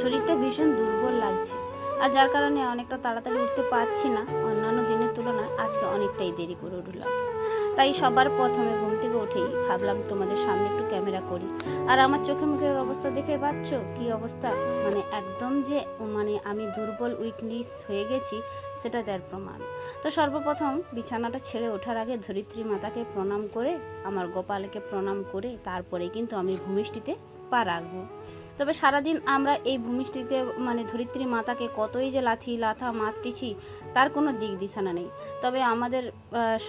শরীরটা ভীষণ দুর্বল লাগছে। আর যার কারণে অনেকটা তাড়াতাড়ি উঠতে পারছি না, অন্যান্য দিনের তুলনায় আজকে অনেকটাই দেরি করে উঠলাম। তাই সবার প্রথমে ঘুম থেকে উঠেই ভাবলাম তোমাদের সামনে একটু ক্যামেরা করি। আর আমার চোখে মুখের অবস্থা দেখে পাচ্ছ? কি অবস্থা? মানে একদম যে মানে আমি দুর্বল উইকনেস হয়ে গেছি, সেটা তার প্রমাণ। তো সর্বপ্রথম বিছানাটা ছেড়ে ওঠার আগে ধরিত্রী মাতাকে প্রণাম করে, আমার গোপালকে প্রণাম করে, তারপরে কিন্তু আমি ভূমিষ্ঠিতে পা রাখব। তবে সারাদিন আমরা এই ভূমিষ্ঠিতে মানে ধরিত্রী মাতাকে কতই যে লাথি, লাথা মারতেছি, তার কোনো দিক দিশানা নেই। তবে আমাদের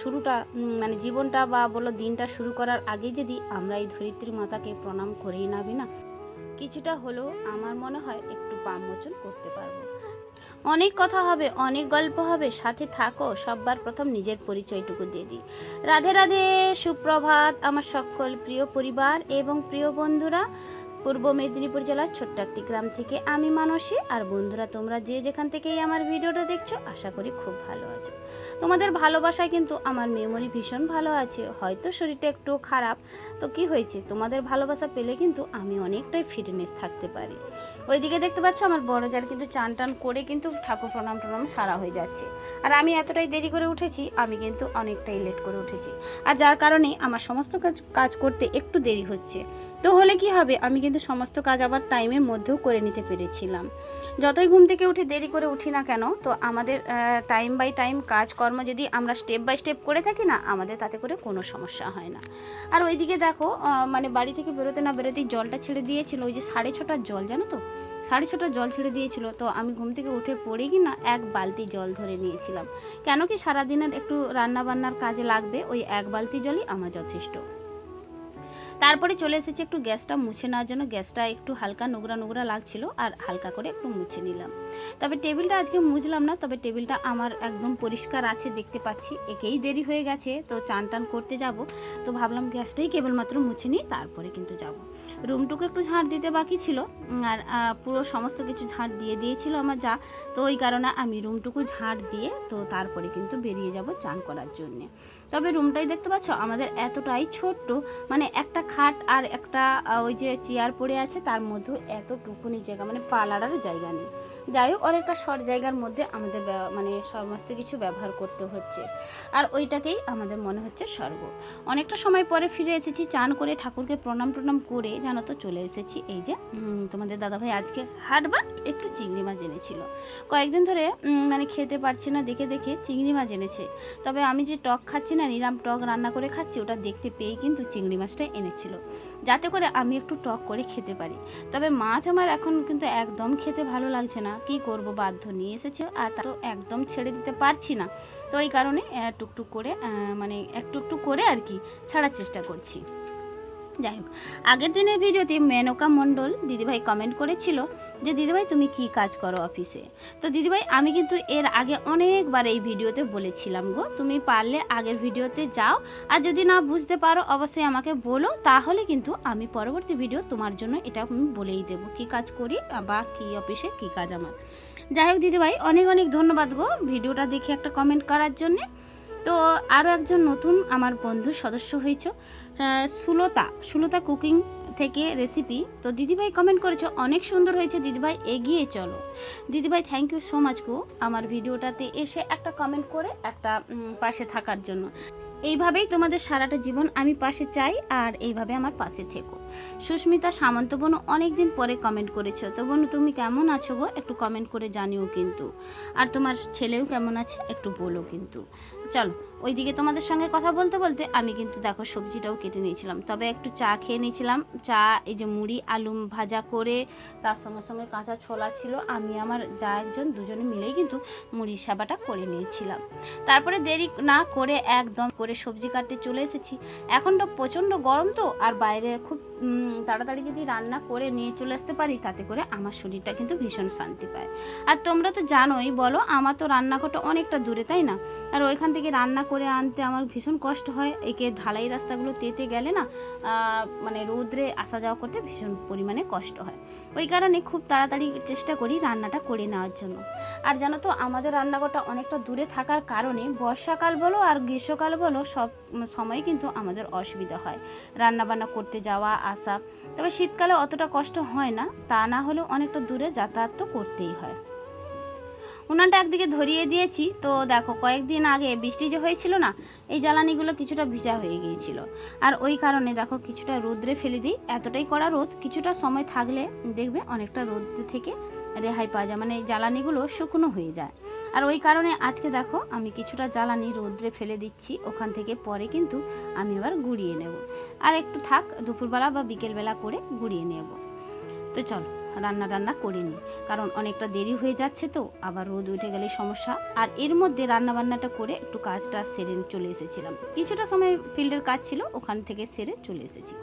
শুরুটা মানে জীবনটা বা বলো দিনটা শুরু করার আগে যদি আমরা এই ধরিত্রী মাতাকে প্রণাম করেই নাবি না কিছুটা হলেও আমার মনে হয় একটু পামোচন করতে পারব। অনেক কথা হবে, অনেক গল্প হবে, সাথে থাকো, সববার প্রথম নিজের পরিচয়টুকু দিয়ে দিই। রাধে রাধে, সুপ্রভাত, আমার সকল প্রিয় পরিবার এবং প্রিয় বন্ধুরা। পূর্ব মেদিনীপুর জেলার ছোট্ট একটি গ্রাম থেকে আমি মানসী। আর বন্ধুরা, তোমরা যে যেখান থেকেই আমার ভিডিওটা দেখছ, আশা করি খুব ভালো আছো। তোমাদের ভালোবাসায় কিন্তু আমার মেমোরি ভীষণ ভালো আছে। হয়তো শরীরটা একটু খারাপ। তো কি হয়েছে? তোমাদের ভালোবাসা পেলে কিন্তু আমি অনেকটাই ফিটনেস থাকতে পারি। ওইদিকে দেখতে পাচ্ছ আমার বড় যার কিন্তু চান টান করে কিন্তু ঠাকুর প্রণাম টনাম সারা হয়ে যাচ্ছে। আর আমি এতটাই দেরি করে উঠেছি, আমি কিন্তু অনেকটাই লেট করে উঠেছি। আর যার কারণে আমার সমস্ত কাজ কাজ করতে একটু দেরি হচ্ছে। তো হলে কি হবে? আমি কিন্তু সমস্ত কাজ আবার টাইমের মধ্যেও করে নিতে পেরেছিলাম। যতই ঘুম থেকে উঠে দেরি করে উঠি না কেন, তো আমাদের টাইম বাই টাইম কাজকর্ম যদি আমরা স্টেপ বাই স্টেপ করে থাকি না, আমাদের তাতে করে কোনো সমস্যা হয় না। আর ওইদিকে দেখো মানে বাড়ি থেকে বেরোতে না বেরোতেই জলটা ছেড়ে দিয়েছিল। ওই যে সাড়ে ছটার জল, জানো তো? সাড়ে ছটা জল ছেড়ে দিয়েছিল, তো আমি ঘুম থেকে উঠে পড়ে কি না এক বালতি জল ধরে নিয়েছিলাম। কেন কি সারাদিনের একটু রান্না বান্নার কাজে লাগবে, ওই এক বালতি জলই আমার যথেষ্ট। তারপরে চলে এসেছি একটু গ্যাসটা মুছে নেওয়ার জন্য, গ্যাসটা একটু হালকা নোংরা নোংরা লাগছিল আর হালকা করে একটু মুছে নিলাম। তবে টেবিলটা আজকে মুছলাম না, তবে টেবিলটা আমার একদম পরিষ্কার আছে, দেখতে পাচ্ছি। একেই দেরি হয়ে গেছে, তো চান টান করতে যাব। তো ভাবলাম গ্যাসটাই কেবলমাত্র মুছে নিই, তারপরে কিন্তু যাব। রুমটুকু একটু ঝাঁট দিতে বাকি ছিল আর পুরো সমস্ত কিছু ঝাঁট দিয়ে দিয়েছিল আমার যা। তো ওই কারণে আমি রুমটুকু ঝাঁট দিয়ে তো তারপরে কিন্তু বেরিয়ে যাব চান করার জন্যে। তবে রুমটাই দেখতে পাচ্ছ, আমাদের এতটাই ছোট্ট মানে একটা খাট আর একটা ওই যে চেয়ার পড়ে আছে, তার মধ্যে এতটুকুনি জায়গা মানে পালার জায়গা নেই। যাই হোক, অনেকটা শর্ট জায়গার মধ্যে আমাদের মানে সমস্ত কিছু ব্যবহার করতে হচ্ছে। আর ওইটাকেই আমাদের মনে হচ্ছে স্বর্গ। অনেকটা সময় পরে ফিরে এসেছি, চান করে ঠাকুরকে প্রণাম প্রণাম করে জানো তো চলে এসেছি। এই যে তোমাদের দাদাভাই আজকে হাটবার একটু চিংড়ি মাছ এনেছিল। কয়েকদিন ধরে মানে খেতে পারছি না, দেখে দেখে চিংড়ি মাছ এনেছে। তবে আমি যে টক খাচ্ছি না নিরাম টক রান্না করে খাচ্ছি, ওটা দেখতে পেয়েই কিন্তু চিংড়ি মাছটা এনেছিল। যাতে করে আমি একটু টক করে খেতে পারি। তবে মাছ আমার এখন কিন্তু একদম খেতে ভালো লাগছে না। কি করব? বাধ্য নিয়ে এসেছে আর তা তো একদম ছেড়ে দিতে পারছি না। তো এই কারণে টুকটুক করে মানে একটু একটু করে আর কি ছাড়ার চেষ্টা করছি। যাই হোক, আগের দিনের ভিডিওতে মেনকা মণ্ডল দিদিভাই কমেন্ট করেছিল যে, দিদিভাই, তুমি কি কাজ করো অফিসে তো দিদিভাই, আমি কিন্তু এর আগে অনেকবার এই ভিডিওতে বলেছিলাম গো, তুমি পারলে আগের ভিডিওতে যাও, আর যদি না বুঝতে পারো, অবশ্যই আমাকে বলো, তাহলে কিন্তু আমি পরবর্তী ভিডিও তোমার জন্য এটা আমি বলেই দেবো, কি কাজ করি বা কি অফিসে কি কাজ আমার। যাই হোক, দিদিভাই, অনেক অনেক ধন্যবাদ গো ভিডিওটা দেখে একটা কমেন্ট করার জন্যে। তো আরও একজন নতুন আমার বন্ধু সদস্য হয়েছ সুলতা সুলতা কুকিং থেকে রেসিপি তো দিদিভাই কমেন্ট করেছে, অনেক সুন্দর হয়েছে। দিদিভাই, এগিয়ে চলো। দিদিভাই থ্যাংক ইউ সো মাচ গো আমার ভিডিওটাতে এসে একটা কমেন্ট করে একটা পাশে থাকার জন্য। এইভাবেই তোমাদের সারাটা জীবন আমি পাশে চাই আর এইভাবে আমার পাশে থেকো। সুস্মিতা সামন্ত বোনও অনেকদিন পরে কমেন্ট করেছ। তো বোন, তুমি কেমন আছো গো? একটু কমেন্ট করে জানিও কিন্তু। আর তোমার ছেলেও কেমন আছে একটু বলো কিন্তু। চলো, ওইদিকে তোমাদের সঙ্গে কথা বলতে বলতে আমি কিন্তু দেখো সবজিটাও কেটে নিয়েছিলাম। তবে একটু চা খেয়ে নিয়েছিলাম। চা, এই যে মুড়ি, আলু ভাজা করে তার সঙ্গে সঙ্গে কাঁচা ছোলা ছিল। আমি আমার যা একজন দুজনে মিলেই কিন্তু মুড়ি সাবাটা করে নিয়েছিলাম। তারপরে দেরি না করে একদম করে সবজি কাটতে চলে এসেছি। এখন তো প্রচণ্ড গরম তো, আর বাইরে খুব তাড়াতাড়ি যদি রান্না করে নিয়ে চলে আসতে পারি, তাতে করে আমার শরীরটা কিন্তু ভীষণ শান্তি পায়। আর তোমরা তো জানোই, বলো, আমার তো রান্নাঘরটা অনেকটা দূরে, তাই না? আর ওইখান থেকে রান্না করে আনতে আমার ভীষণ কষ্ট হয়। একে ঢালাই রাস্তাগুলো তেতে গেলে না মানে রৌদ্রে আসা যাওয়া করতে ভীষণ পরিমাণে কষ্ট হয়। ওই কারণে খুব তাড়াতাড়ি চেষ্টা করি রান্নাটা করে নেওয়ার জন্য। আর জানো তো, আমাদের রান্নাঘরটা অনেকটা দূরে থাকার কারণে বর্ষাকাল বলো আর গ্রীষ্মকাল বলো, সব সময় কিন্তু আমাদের অসুবিধা হয়। রান্না বান্না করতে যাওয়া আসা তবে শীতকালে অতটা কষ্ট হয় না, তা না হলেও অনেকটা দূরে যাতায়াত তো করতেই হয়। উনানটা একদিকে ধরিয়ে দিয়েছি, তো দেখো কয়েকদিন আগে বৃষ্টি যে হয়েছিল না, এই জ্বালানিগুলো কিছুটা ভিজা হয়ে গিয়েছিল। আর ওই কারণে দেখো কিছুটা রোদ্রে ফেলে দিই, এতটাই করা রোদ, কিছুটা সময় থাকলে দেখবে অনেকটা রোদ থেকে রেহাই পাওয়া যায় মানে জ্বালানিগুলো শুকনো হয়ে যায়। আর ওই কারণে আজকে দেখো আমি কিছুটা জ্বালানি রোদ্রে ফেলে দিচ্ছি, ওখান থেকে পরে কিন্তু আমি আবার গুঁড়িয়ে নেব। আর একটু থাক, দুপুরবেলা বা বিকেলবেলা করে গুঁড়িয়ে নেব। তো চলো, রান্না রান্না করে নিই। কারণ অনেকটা দেরি হয়ে যাচ্ছে তো, আবার রোদ উঠে গেলে সমস্যা। আর এর মধ্যে রান্না বান্নাটা করে একটু কাজটা সেরে চলে এসেছিলাম। কিছুটা সময় ফিল্ডের কাজ ছিল, ওখান থেকে সেরে চলে এসেছি।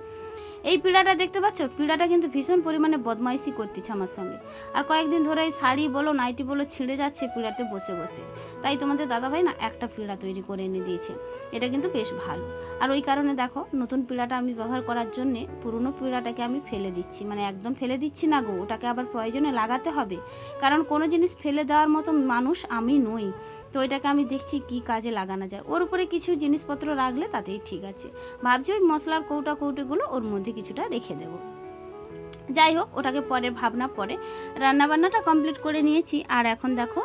এই পিড়াটা দেখতে পাচ্ছ? পিড়াটা কিন্তু ভীষণ পরিমাণে বদমাইশি করতেছে আমার সঙ্গে। আর কয়েকদিন ধরে এই শাড়ি বলো, নাইটি বলো ছিঁড়ে যাচ্ছে পিড়াতে বসে বসে। তাই তোমাদের দাদাভাই না একটা পিড়া তৈরি করে এনে দিয়েছে। এটা কিন্তু বেশ ভালো। আর ওই কারণে দেখো, নতুন পিড়াটা আমি ব্যবহার করার জন্যে পুরনো পিড়াটাকে আমি ফেলে দিচ্ছি। মানে একদম ফেলে দিচ্ছি না গো, ওটাকে আবার প্রয়োজনে লাগাতে হবে। কারণ কোনো জিনিস ফেলে দেওয়ার মতো মানুষ আমি নই। তো এটাকে আমি দেখছি কি কাজে লাগানো যায়। ওর উপরে কিছু জিনিসপত্র রাখলে তাতেই ঠিক আছে। ভাবছি ওই মশলার কৌটা কৌটোগুলো ওর মধ্যে কিছুটা রেখে দেবো। যাই হোক, ওটাকে পরের ভাবনা পরে রান্নাবান্নাটা কমপ্লিট করে নিয়েছি। আর এখন দেখো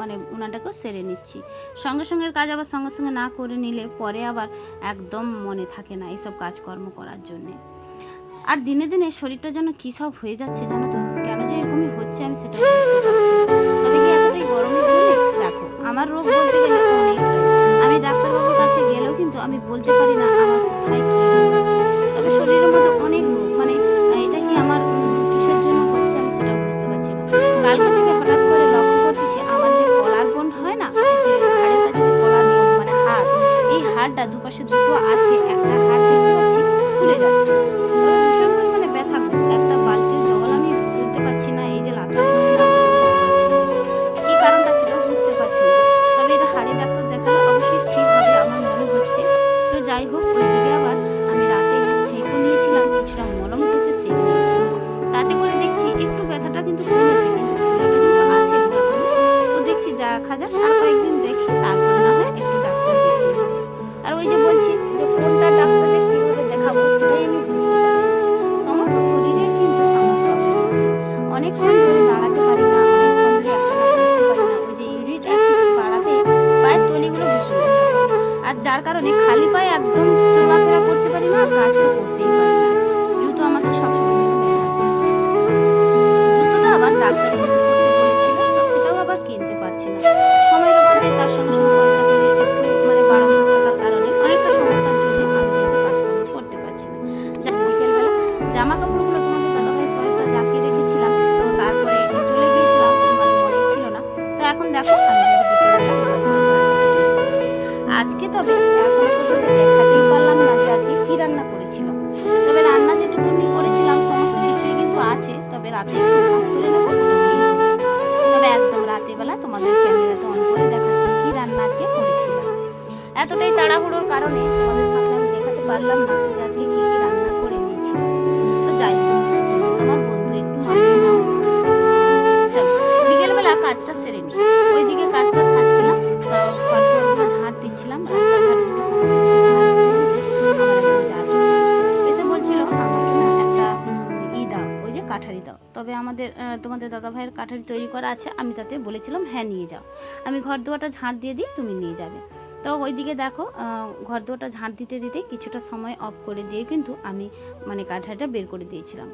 মানে উনাটাকেও সেরে নিচ্ছি। সঙ্গে সঙ্গে কাজ আবার সঙ্গে সঙ্গে না করে নিলে পরে আবার একদম মনে থাকে না এইসব কাজকর্ম করার জন্যে। আর দিনে দিনে শরীরটা যেন কী সব হয়ে যাচ্ছে জানো তো? কেন যে এরকমই হচ্ছে আমি সেটা তবে কি এতটাই দেখো আমার রোগ বলতে গেলে আমি ডাক্তারবাবুর কাছে গেলেও কিন্তু আমি বলতে পারি না আমার কোথায় তবে শরীরের মধ্যে অনেক রোগ মানে এটা কি আমার যার কারণে তবে আমাদের তোমাদের দাদা ভাইয়ের কাঠারি তৈরি করা আছে, আমি তাতে বলেছিলাম হ্যাঁ নিয়ে যাও। আমি ঘর দুয়ারটা ঝাঁট দিয়ে দিই, তুমি নিয়ে যাবে। তো ওইদিকে দেখো ঘর দুয়ারটা ঝাঁট দিতে দিতে কিছুটা সময় অফ করে দিয়ে কিন্তু আমি মানে কাঠারিটা বের করে দিয়েছিলাম।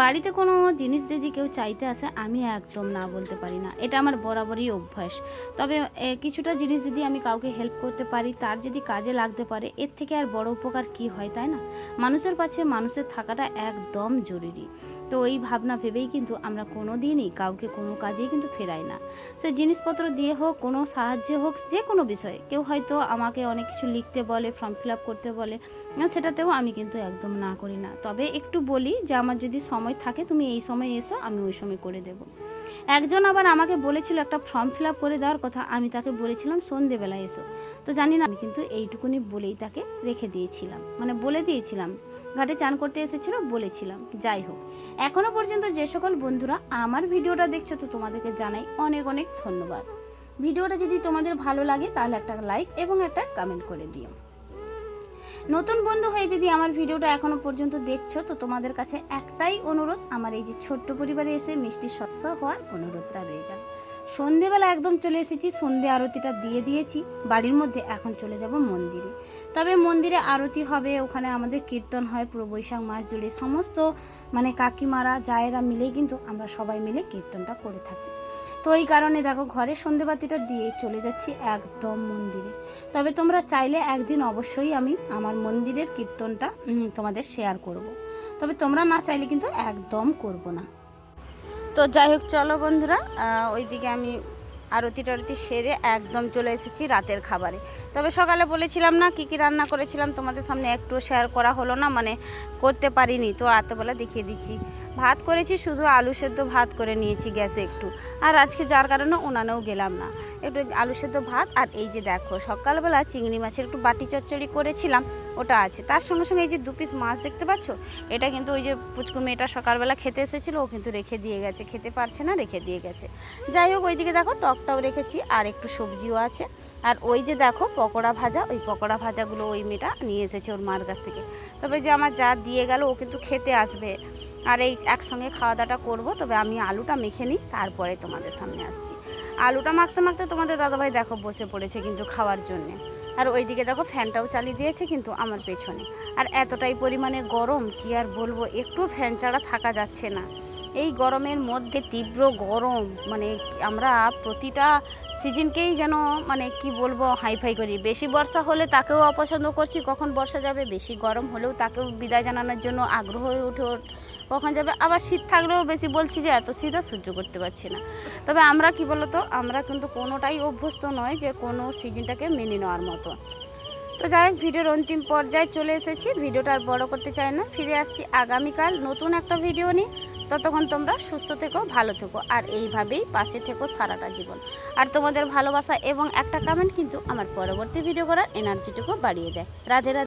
বাড়িতে কোনো জিনিস যদি কেউ চাইতে আসে, আমি একদম না বলতে পারি না। এটা আমার বরাবরই অভ্যাস। তবে কিছুটা জিনিস যদি আমি কাউকে হেল্প করতে পারি, তার যদি কাজে লাগতে পারে, এর থেকে আর বড় উপকার কি হয়, তাই না? মানুষের পাশে মানুষের থাকাটা একদম জরুরি। তো এই ভাবনা ভেবেই কিন্তু আমরা কোনো দিনই কাউকে কোনো কাজেই কিন্তু ফেরাই না। সে জিনিসপত্র দিয়ে হোক, কোনো সাহায্য হোক, যে কোনো বিষয়ে। কেউ হয়তো আমাকে অনেক কিছু লিখতে বলে ফর্ম ফিল আপ করতে বলে সেটাতেও আমি কিন্তু একদম না করি না। তবে একটু বলি যে আমার যদি সময় থাকে, তুমি এই সময় এসো, আমি ওই সময় করে দেবো। একজন আবার আমাকে বলেছিল একটা ফর্ম ফিল আপ করে দেওয়ার কথা, আমি তাকে বলেছিলাম সন্ধেবেলা এসো। তো জানি না, আমি কিন্তু এইটুকুনি বলেই তাকে রেখে দিয়েছিলাম। মানে বলে দিয়েছিলাম ঘাটে চান করতে এসেছিল, বলেছিলাম, যাই হোক, এখনও পর্যন্ত যে সকল বন্ধুরা আমার ভিডিওটা দেখছ তো তোমাদেরকে জানাই অনেক অনেক ধন্যবাদ। ভিডিওটা যদি তোমাদের ভালো লাগে তাহলে একটা লাইক এবং একটা কমেন্ট করে দিও। নতুন বন্ধু হয়ে যদি আমার ভিডিওটা এখনও পর্যন্ত দেখছ তো তোমাদের কাছে একটাই অনুরোধ, আমার এই যে ছোট্ট পরিবারে এসে মিষ্টি শস্য হওয়ার অনুরোধটা রয়ে গেল সন্ধেবেলা একদম চলে এসেছি, সন্ধে আরতিটা দিয়ে দিয়েছি, বাড়ির মধ্যে এখন চলে যাব মন্দিরে। তবে মন্দিরে আরতি হবে, ওখানে আমাদের কীর্তন হয়, পুরো বৈশাখ মাস জুড়ে সমস্ত মানে কাকিমারা, জায়েরা মিলেই কিন্তু আমরা সবাই মিলে কীর্তনটা করে থাকি। তো এই কারণে দেখো ঘরে সন্ধেবাতিটা দিয়ে চলে যাচ্ছি একদম মন্দিরে। তবে তোমরা চাইলে একদিন অবশ্যই আমি আমার মন্দিরের কীর্তনটা তোমাদের শেয়ার করব। তবে তোমরা না চাইলে কিন্তু একদম করব না। তো যাই হোক, চলো বন্ধুরা ওইদিকে আমি আরতি টারতি সেরে একদম চলে এসেছি রাতের খাবারে। তবে সকালে বলেছিলাম না, কি কি রান্না করেছিলাম তোমাদের সামনে একটু শেয়ার করা হলো না মানে করতে পারিনি, তো এতবেলা দেখিয়ে দিচ্ছি। ভাত করেছি, শুধু আলু সেদ্ধ ভাত করে নিয়েছি গ্যাসে একটু। আর আজকে যার কারণে উনানেও গেলাম না। একটু আলু সেদ্ধ ভাত, আর এই যে দেখো, সকালবেলা চিংড়ি মাছের একটু বাটি চচ্চড়ি করেছিলাম ওটা আছে। তার সঙ্গে সঙ্গে এই যে দু পিস মাছ দেখতে পাচ্ছ? এটা কিন্তু ওই যে পুচকু মেয়েটা সকালবেলা খেতে এসেছিল, ও কিন্তু রেখে দিয়ে গেছে। খেতে পারছে না, রেখে দিয়ে গেছে। যাই হোক, ওইদিকে দেখো টকটাও রেখেছি, আর একটু সবজিও আছে। আর ওই যে দেখো পকোড়া ভাজা, ওই পকোড়া ভাজাগুলো ওই মেয়েটা নিয়ে এসেছে ওর মার কাছ থেকে। তবে যে আমার যা দিয়ে গেল, ও কিন্তু খেতে আসবে। আর এই একসঙ্গে খাওয়া দাওয়াটা করব, তবে আমি আলুটা মেখে নিই, তারপরে তোমাদের সামনে আসছি। আলুটা মাখতে মাখতে তোমাদের দাদাভাই দেখো বসে পড়েছে কিন্তু খাওয়ার জন্যে। আর ওইদিকে দেখো ফ্যানটাও চালিয়ে দিয়েছে কিন্তু আমার পেছনে। আর এতটাই পরিমাণে গরম, কি আর বলব, একটু ফ্যান ছাড়া থাকা যাচ্ছে না। এই গরমের মধ্যে তীব্র গরম মানে আমরা প্রতিটা সিজনকেই যেন মানে কি বলব, হাইফাই করি। বেশি বর্ষা হলে তাকেও অপছন্দ করছি, কখন বর্ষা যাবে, বেশি গরম হলেও তাকেও বিদায় জানানোর জন্য আগ্রহ হয়ে উঠে কখন যাবে? আবার শীত থাকলেও বেশি বলছি যে, এত শীত আর সহ্য করতে পারছি না। তবে আমরা কি বলতো, আমরা কিন্তু কোনোটাই অভ্যস্ত নয় যে, কোনো সিজনটাকে মেনে নেওয়ার মতো। তো যাই হোক, ভিডিওর অন্তিম পর্যায়ে চলে এসেছি। ভিডিওটা আর বড় করতে চাই না। ফিরে আসছি আগামীকাল নতুন একটা ভিডিও নিয়ে। ততক্ষণ তোমরা সুস্থ থেকো, ভালো থেকো, আর এইভাবেই পাশে থেকো সারাটা জীবন। আর তোমাদের ভালোবাসা এবং একটা কমেন্ট কিন্তু আমার পরবর্তী ভিডিও করার এনার্জিটুকু বাড়িয়ে দেয়। রাধে রাধে।